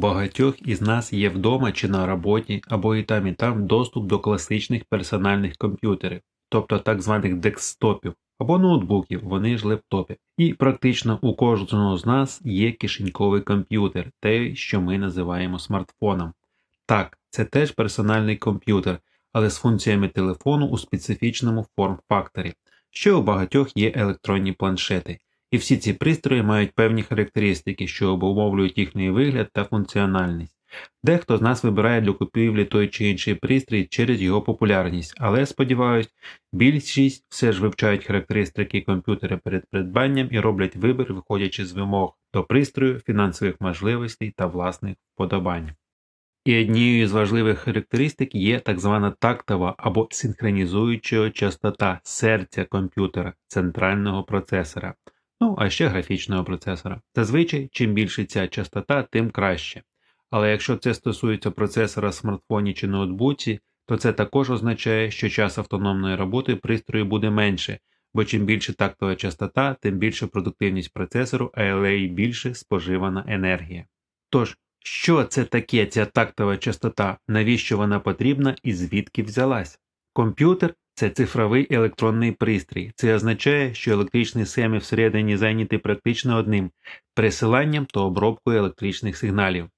багатьох із нас є вдома чи на роботі, або і там, і там доступ до класичних персональних комп'ютерів, тобто так званих декстопів, або ноутбуків, вони ж лептопи. І практично у кожного з нас є кишеньковий комп'ютер, те, що ми називаємо смартфоном. Так, це теж персональний комп'ютер, але з функціями телефону у специфічному форм-факторі, що у багатьох є електронні планшети. І всі ці пристрої мають певні характеристики, що обумовлюють їхній вигляд та функціональність. Дехто з нас вибирає для купівлі той чи інший пристрій через його популярність, але сподіваюсь, більшість все ж вивчають характеристики комп'ютера перед придбанням і роблять вибір, виходячи з вимог до пристрою, фінансових можливостей та власних вподобань. І однією з важливих характеристик є так звана тактова або синхронізуюча частота серця комп'ютера, центрального процесора, ну а ще графічного процесора. Зазвичай, чим більше ця частота, тим краще. Але якщо це стосується процесора в смартфоні чи ноутбуці, то це також означає, що час автономної роботи пристрою буде менше, бо чим більше тактова частота, тим більше продуктивність процесору, але й більше споживана енергія. Тож, що це таке ця тактова частота, навіщо вона потрібна і звідки взялась? Комп'ютер це цифровий електронний пристрій. Це означає, що електричні схеми всередині зайняті практично одним пересиланням та обробкою електричних сигналів.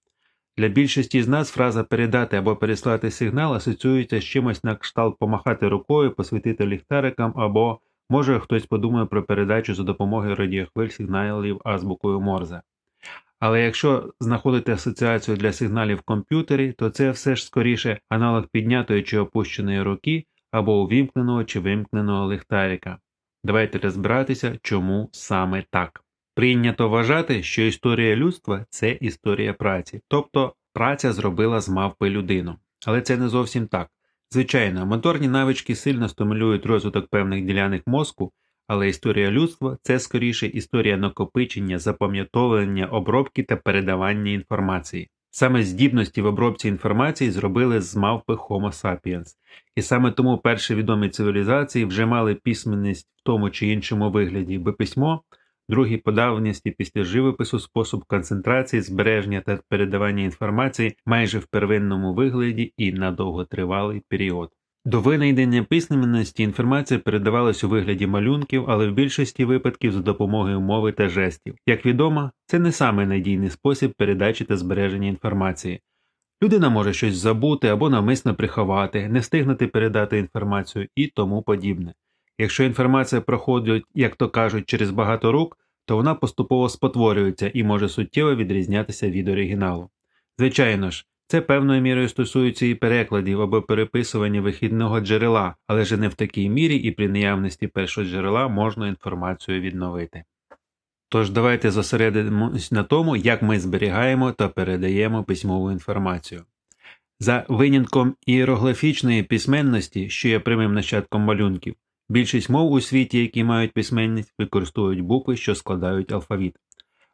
Для більшості з нас фраза передати або переслати сигнал асоціюється з чимось на кшталт помахати рукою, посвітити ліхтариком або може хтось подумає про передачу за допомогою радіохвиль сигналів азбукою Морзе. Але якщо знаходити асоціацію для сигналів в комп'ютері, то це все ж скоріше аналог піднятої чи опущеної руки або увімкненого чи вимкненого ліхтарика. Давайте розбиратися, чому саме так. Прийнято вважати, що історія людства це історія праці, тобто праця зробила з мавпи людину. Але це не зовсім так. Звичайно, моторні навички сильно стимулюють розвиток певних ділянок мозку, але історія людства це скоріше історія накопичення, запам'ятовування, обробки та передавання інформації. Саме здібності в обробці інформації зробили з мавпи Homo sapiens, і саме тому перші відомі цивілізації вже мали письменність в тому чи іншому вигляді, бо письмо другі по давності після живопису спосіб концентрації, збереження та передавання інформації майже в первинному вигляді і на довготривалий період. До винайдення письменності інформація передавалась у вигляді малюнків, але в більшості випадків за допомогою мови та жестів. Як відомо, це не самий надійний спосіб передачі та збереження інформації. Людина може щось забути або навмисно приховати, не встигнути передати інформацію і тому подібне. Якщо інформація проходить, як то кажуть, через багато рук, то вона поступово спотворюється і може суттєво відрізнятися від оригіналу. Звичайно ж, це певною мірою стосується і перекладів або переписування вихідного джерела, але ж не в такій мірі і при наявності першого джерела можна інформацію відновити. Тож давайте зосередимось на тому, як ми зберігаємо та передаємо письмову інформацію. За винятком іероглифічної письменності, що є прямим нащадком малюнків, більшість мов у світі, які мають письменність, використовують букви, що складають алфавіт.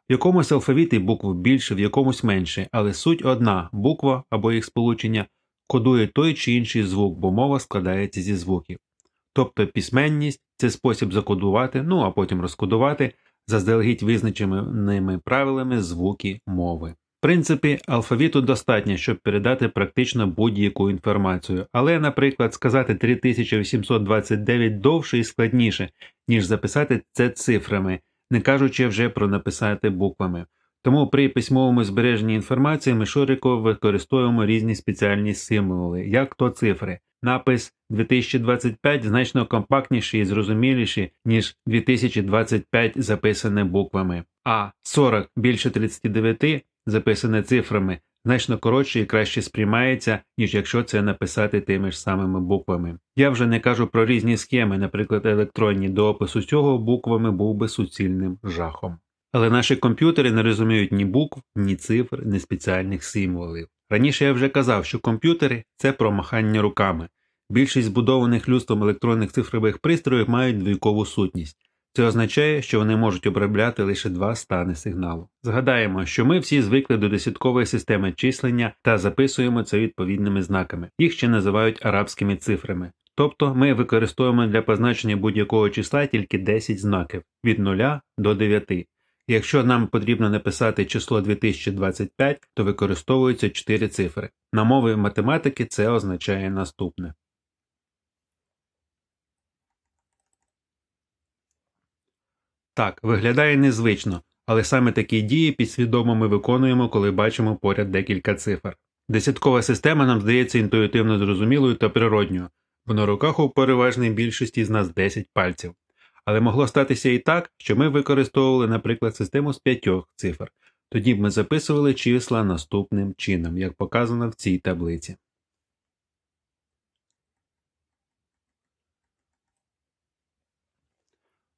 В якомусь алфавіті букв більше, в якомусь менше, але суть одна буква або їх сполучення кодує той чи інший звук, бо мова складається зі звуків. Тобто письменність це спосіб закодувати, ну а потім розкодувати заздалегідь визначеними правилами звуки мови. В принципі, алфавіту достатньо, щоб передати практично будь-яку інформацію, але, наприклад, сказати 3829 довше і складніше, ніж записати це цифрами, не кажучи вже про написати буквами. Тому при письмовому збереженні інформації ми широко використовуємо різні спеціальні символи, як то цифри. Напис 2025 значно компактніший і зрозуміліший, ніж 2025 записане буквами, а 40 більше 39 записане цифрами значно коротше і краще сприймається, ніж якщо це написати тими ж самими буквами. Я вже не кажу про різні схеми, наприклад, електронні до опису цього буквами був би суцільним жахом. Але наші комп'ютери не розуміють ні букв, ні цифр, ні спеціальних символів. Раніше я вже казав, що комп'ютери це промахання руками. Більшість збудованих людством електронних цифрових пристроїв мають двійкову сутність. Це означає, що вони можуть обробляти лише два стани сигналу. Згадаємо, що ми всі звикли до десяткової системи числення та записуємо це відповідними знаками. Їх ще називають арабськими цифрами. Тобто ми використовуємо для позначення будь-якого числа тільки 10 знаків від 0 до 9. Якщо нам потрібно написати число 2025, то використовуються 4 цифри. На мові математики це означає наступне. Так, виглядає незвично, але саме такі дії підсвідомо ми виконуємо, коли бачимо поряд декілька цифр. Десяткова система нам здається інтуїтивно зрозумілою та природньою, бо на руках у переважній більшості з нас 10 пальців. Але могло статися і так, що ми використовували, наприклад, систему з п'ятьох цифр. Тоді б ми записували числа наступним чином, як показано в цій таблиці.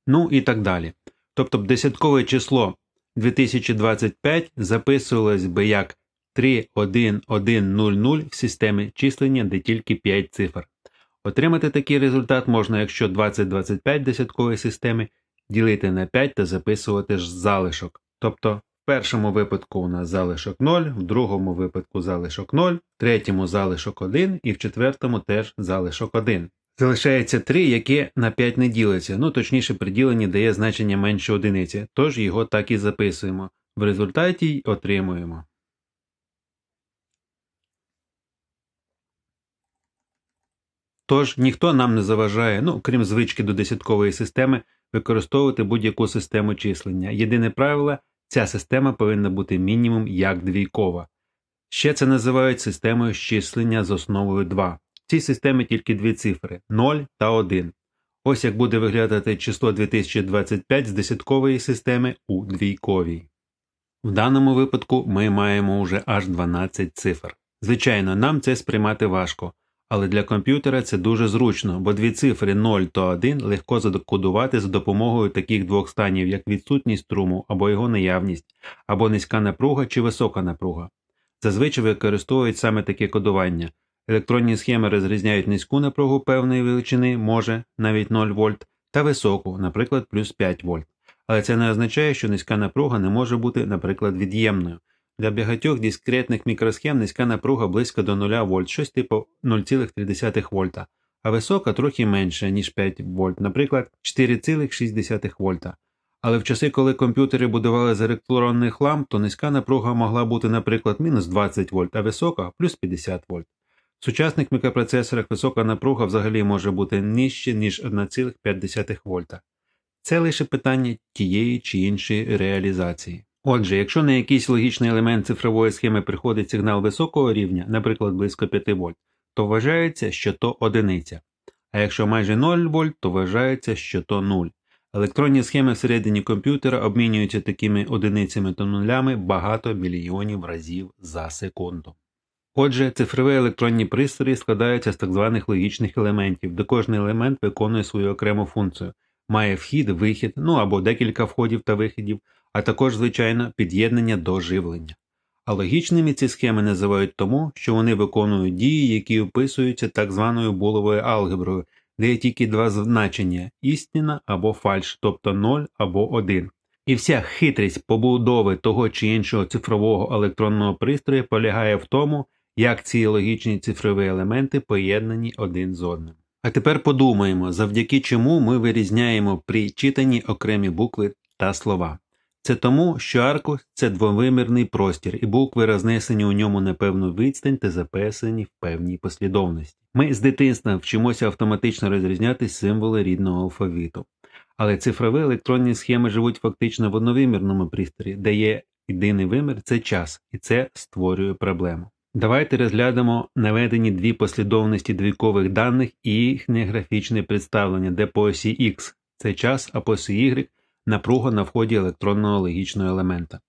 Ну і так далі. Тобто десяткове число 2025 записувалось би як 31100 в системі числення, де тільки 5 цифр. Отримати такий результат можна, якщо 2025 десяткової системи ділити на 5 та записувати ж залишок. Тобто в першому випадку у нас залишок 0, в другому випадку залишок 0, в третьому залишок 1 і в четвертому теж залишок 1. Залишається 3, яке на 5 не ділиться, ну точніше при діленні дає значення менше одиниці, тож його так і записуємо. В результаті й отримуємо. Тож ніхто нам не заважає, ну крім звички до десяткової системи, використовувати будь-яку систему числення. Єдине правило, ця система повинна бути мінімум як двійкова. Ще це називають системою числення з основою 2. В цій системі тільки дві цифри 0 та 1. Ось як буде виглядати число 2025 з десяткової системи у двійковій. В даному випадку ми маємо вже аж 12 цифр. Звичайно, нам це сприймати важко. Але для комп'ютера це дуже зручно, бо дві цифри 0 та 1 легко закодувати за допомогою таких двох станів, як відсутність струму або його наявність, або низька напруга чи висока напруга. Зазвичай використовують саме таке кодування. Електронні схеми розрізняють низьку напругу певної величини, може навіть 0 вольт, та високу, наприклад, плюс 5 вольт. Але це не означає, що низька напруга не може бути, наприклад, від'ємною. Для багатьох дискретних мікросхем низька напруга близько до 0 вольт, щось типу 0,3 вольта, а висока трохи менше, ніж 5 вольт, наприклад, 4,6 вольта. Але в часи, коли комп'ютери будували з електронних ламп, то низька напруга могла бути, наприклад, мінус 20 вольт, а висока плюс 50 вольт. В сучасних мікропроцесорах висока напруга взагалі може бути нижче, ніж 1,5 вольта. Це лише питання тієї чи іншої реалізації. Отже, якщо на якийсь логічний елемент цифрової схеми приходить сигнал високого рівня, наприклад, близько 5 вольт, то вважається, що то одиниця. А якщо майже 0 вольт, то вважається, що то 0. Електронні схеми всередині комп'ютера обмінюються такими одиницями та нулями багато мільйонів разів за секунду. Отже, цифрові електронні пристрої складаються з так званих логічних елементів, де кожний елемент виконує свою окрему функцію, має вхід, вихід, ну або декілька входів та вихідів, а також, звичайно, під'єднання до живлення. А логічними ці схеми називають тому, що вони виконують дії, які описуються так званою буловою алгеброю, де є тільки два значення істина або фальш, тобто 0 або 1. І вся хитрість побудови того чи іншого цифрового електронного пристрою полягає в тому, як ці логічні цифрові елементи поєднані один з одним. А тепер подумаємо, завдяки чому ми вирізняємо при читанні окремі букви та слова. Це тому, що аркуш це двовимірний простір, і букви рознесені у ньому на певну відстань та записані в певній послідовності. Ми з дитинства вчимося автоматично розрізняти символи рідного алфавіту. Але цифрові електронні схеми живуть фактично в одновимірному пристрої, де є єдиний вимір це час, і це створює проблему. Давайте розглянемо наведені дві послідовності двійкових даних і їхнє графічне представлення, де по осі X це час, а по осі Y напруга на вході електронного логічного елемента.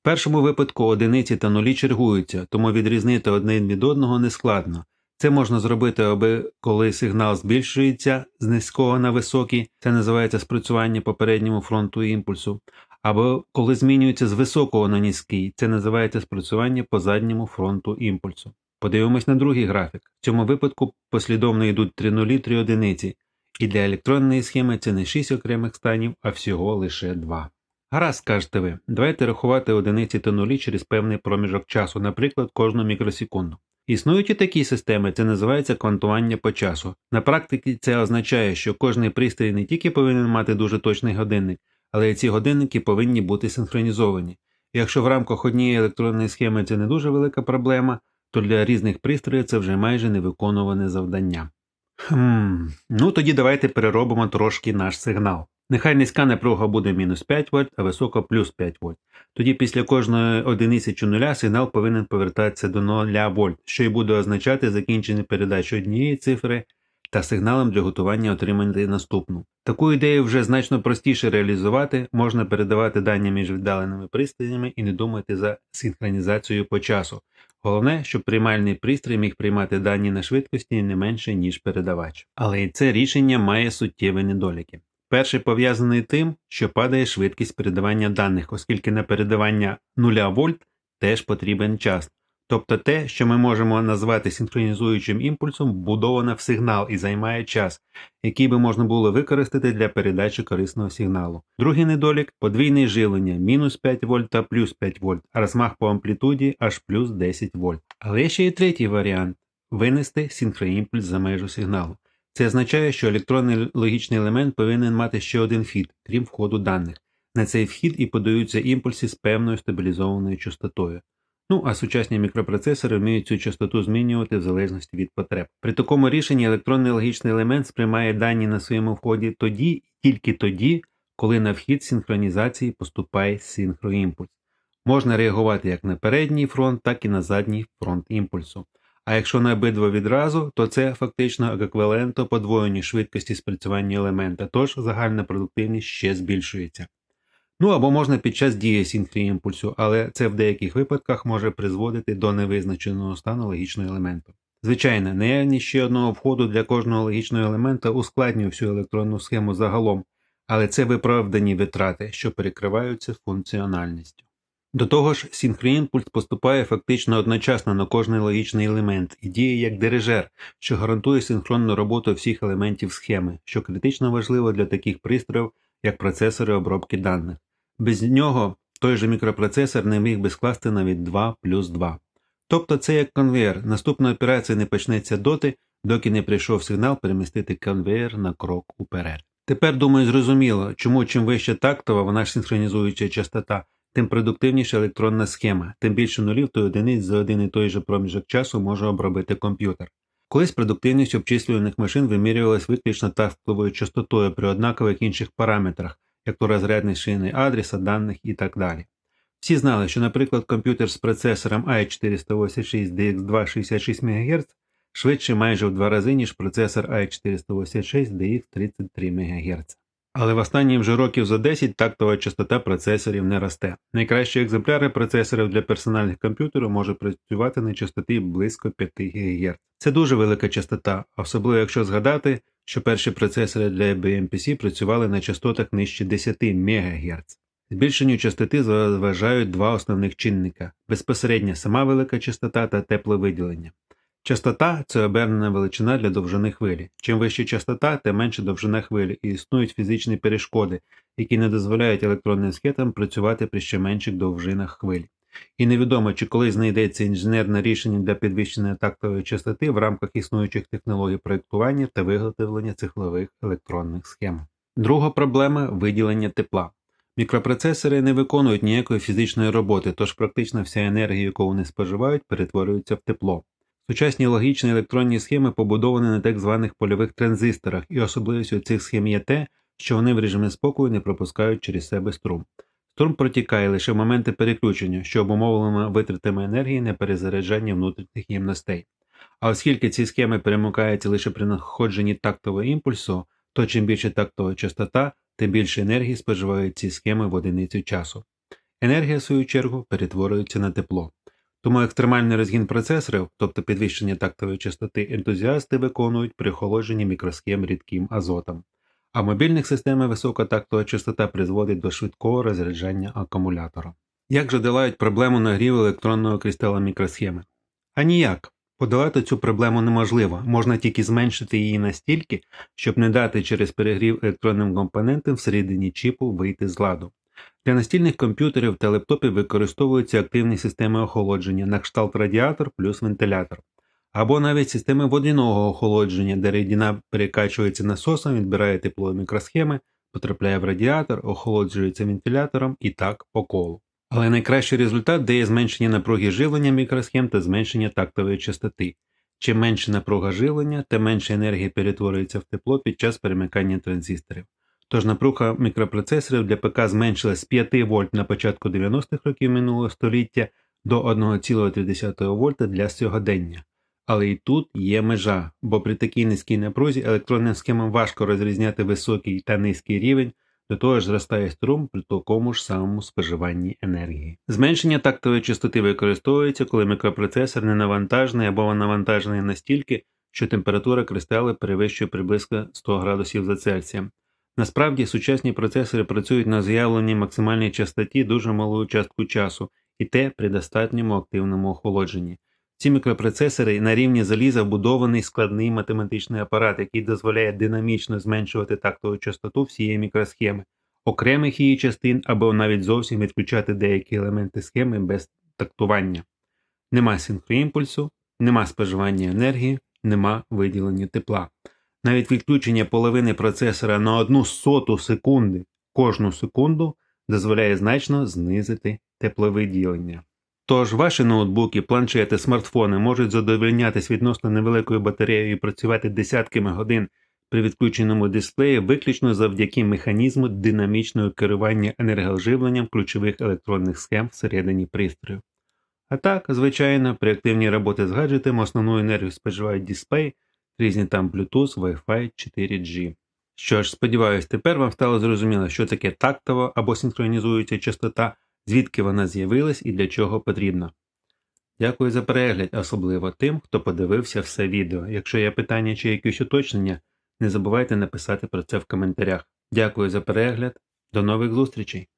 В першому випадку одиниці та нулі чергуються, тому відрізнити один від одного нескладно. Це можна зробити, аби коли сигнал збільшується з низького на високий, це називається спрацювання попередньому фронту імпульсу, або коли змінюється з високого на низький, це називається спрацювання по задньому фронту імпульсу. Подивимось на другий графік. В цьому випадку послідовно йдуть 3 нулі, 3 одиниці, і для електронної схеми це не 6 окремих станів, а всього лише 2. Гаразд, скажете ви, давайте рахувати одиниці та нулі через певний проміжок часу, наприклад, кожну мікросекунду. Існують і такі системи, це називається квантування по часу. На практиці це означає, що кожний пристрій не тільки повинен мати дуже точний годинник, але ці годинники повинні бути синхронізовані. Якщо в рамках однієї електронної схеми це не дуже велика проблема, то для різних пристроїв це вже майже невиконуване завдання. Хм, ну тоді давайте переробимо трошки наш сигнал. Нехай низька напруга буде мінус 5 вольт, а висока плюс 5 вольт. Тоді після кожної одиниці чи нуля сигнал повинен повертатися до 0 вольт, що й буде означати закінчення передачі однієї цифри та сигналом для готування отримати наступну. Таку ідею вже значно простіше реалізувати, можна передавати дані між віддаленими пристроями і не думати за синхронізацію по часу. Головне, щоб приймальний пристрій міг приймати дані на швидкості не менше, ніж передавач. Але і це рішення має суттєві недоліки. Перший пов'язаний тим, що падає швидкість передавання даних, оскільки на передавання 0 вольт теж потрібен час. Тобто те, що ми можемо назвати синхронізуючим імпульсом, вбудовано в сигнал і займає час, який би можна було використати для передачі корисного сигналу. Другий недолік подвійне живлення мінус 5 вольт та плюс 5 вольт, а розмах по амплітуді аж плюс 10 вольт. Але є ще й третій варіант винести синхроімпульс за межу сигналу. Це означає, що електронний логічний елемент повинен мати ще один вхід, крім входу даних. На цей вхід і подаються імпульси з певною стабілізованою частотою. Ну, а сучасні мікропроцесори вміють цю частоту змінювати в залежності від потреб. При такому рішенні електронний логічний елемент сприймає дані на своєму вході тоді і тільки тоді, коли на вхід синхронізації поступає синхроімпульс. Можна реагувати як на передній фронт, так і на задній фронт імпульсу. А якщо на обидва відразу, то це фактично еквівалентно подвоєнню швидкості спрацювання елемента, тож загальна продуктивність ще збільшується. Ну або можна під час дії синхроімпульсу, але це в деяких випадках може призводити до невизначеного стану логічного елементу. Звичайно, наявність ще одного входу для кожного логічного елемента ускладнює всю електронну схему загалом, але це виправдані витрати, що перекриваються функціональністю. До того ж, синхроімпульс поступає фактично одночасно на кожний логічний елемент і діє як дирижер, що гарантує синхронну роботу всіх елементів схеми, що критично важливо для таких пристроїв, як процесори обробки даних. Без нього той же мікропроцесор не міг би скласти навіть 2 плюс 2. Тобто це як конвейер. Наступна операція не почнеться доти, доки не прийшов сигнал перемістити конвейер на крок уперед. Тепер, думаю, зрозуміло, чому чим вища тактова, вона ж синхронізуюча частота, тим продуктивніша електронна схема, тим більше нулів та одиниць за один і той же проміжок часу може обробити комп'ютер. Колись продуктивність обчислювальних машин вимірювалась виключно тактовою частотою при однакових інших параметрах, як то розрядність шини адреса, даних і так далі. Всі знали, що, наприклад, комп'ютер з процесором i486 DX2 66 МГц швидше майже в два рази, ніж процесор i486 DX 33 МГц. Але в останні вже років за 10 тактова частота процесорів не росте. Найкращі екземпляри процесорів для персональних комп'ютерів можуть працювати на частоті близько 5 ГГц. Це дуже велика частота, особливо якщо згадати, що перші процесори для IBM PC працювали на частотах нижче 10 МГц. Збільшенню частоти заважають два основних чинника безпосередньо сама велика частота та тепловиділення. Частота це обернена величина для довжини хвилі. Чим вища частота, тим менше довжина хвилі, і існують фізичні перешкоди, які не дозволяють електронним схетам працювати при ще менших довжинах хвилі. І невідомо, чи колись знайдеться інженерне рішення для підвищення тактової частоти в рамках існуючих технологій проєктування та виготовлення цифрових електронних схем. Друга проблема виділення тепла. Мікропроцесори не виконують ніякої фізичної роботи, тож практично вся енергія, яку вони споживають, перетворюється в тепло. Сучасні логічні електронні схеми побудовані на так званих польових транзисторах, і особливістю цих схем є те, що вони в режимі спокою не пропускають через себе струм. Струм протікає лише в моменти переключення, що обумовлено витратами енергії на перезаряджання внутрішніх ємностей. А оскільки ці схеми перемикаються лише при находженні тактового імпульсу, то чим більше тактова частота, тим більше енергії споживають ці схеми в одиницю часу. Енергія, в свою чергу, перетворюється на тепло. Тому екстремальний розгін процесорів, тобто підвищення тактової частоти, ентузіасти виконують при охолодженні мікросхем рідким азотом. А в мобільних системах висока тактова частота призводить до швидкого розряджання акумулятора. Як же долають проблему нагріву електронного кристала мікросхеми? А ніяк. Подолати цю проблему неможливо, можна тільки зменшити її настільки, щоб не дати через перегрів електронним компонентам всередині чіпу вийти з ладу. Для настільних комп'ютерів та лептопів використовуються активні системи охолодження на кшталт радіатор плюс вентилятор, або навіть системи водяного охолодження, де рідина перекачується насосом, відбирає тепло мікросхеми, потрапляє в радіатор, охолоджується вентилятором і так по колу. Але найкращий результат дає зменшення напруги живлення мікросхем та зменшення тактової частоти. Чим менше напруга живлення, тим менше енергії перетворюється в тепло під час перемикання транзисторів. Тож напруга мікропроцесорів для ПК зменшилась з 5 вольт на початку 90-х років минулого століття до 1,3 вольта для сьогодення. Але і тут є межа, бо при такій низькій напрузі електронним схемам важко розрізняти високий та низький рівень, до того ж зростає струм при такому ж самому споживанні енергії. Зменшення тактової частоти використовується, коли мікропроцесор не навантажений або навантажений настільки, що температура кристали перевищує приблизно 100 градусів за Цельсієм. Насправді сучасні процесори працюють на заявленій максимальній частоті дуже малу частку часу, і те при достатньому активному охолодженні. Ці мікропроцесори на рівні заліза вбудований складний математичний апарат, який дозволяє динамічно зменшувати тактову частоту всієї мікросхеми, окремих її частин або навіть зовсім відключати деякі елементи схеми без тактування. Нема синхроімпульсу, нема споживання енергії, нема виділення тепла. Навіть відключення половини процесора на одну соту секунди кожну секунду дозволяє значно знизити тепловиділення. Тож ваші ноутбуки, планшети, смартфони можуть задовольнятись відносно невеликою батареєю і працювати десятками годин при відключеному дисплеї виключно завдяки механізму динамічного керування енергоживленням ключових електронних схем всередині пристрою. А так, звичайно, при активній роботі з гаджетами основну енергію споживають дисплей, різні там Bluetooth, Wi-Fi, 4G. Що ж, сподіваюсь, тепер вам стало зрозуміло, що таке тактова або синхронізуюча частота, звідки вона з'явилась і для чого потрібна. Дякую за перегляд, особливо тим, хто подивився все відео. Якщо є питання чи якісь уточнення, не забувайте написати про це в коментарях. Дякую за перегляд, до нових зустрічей!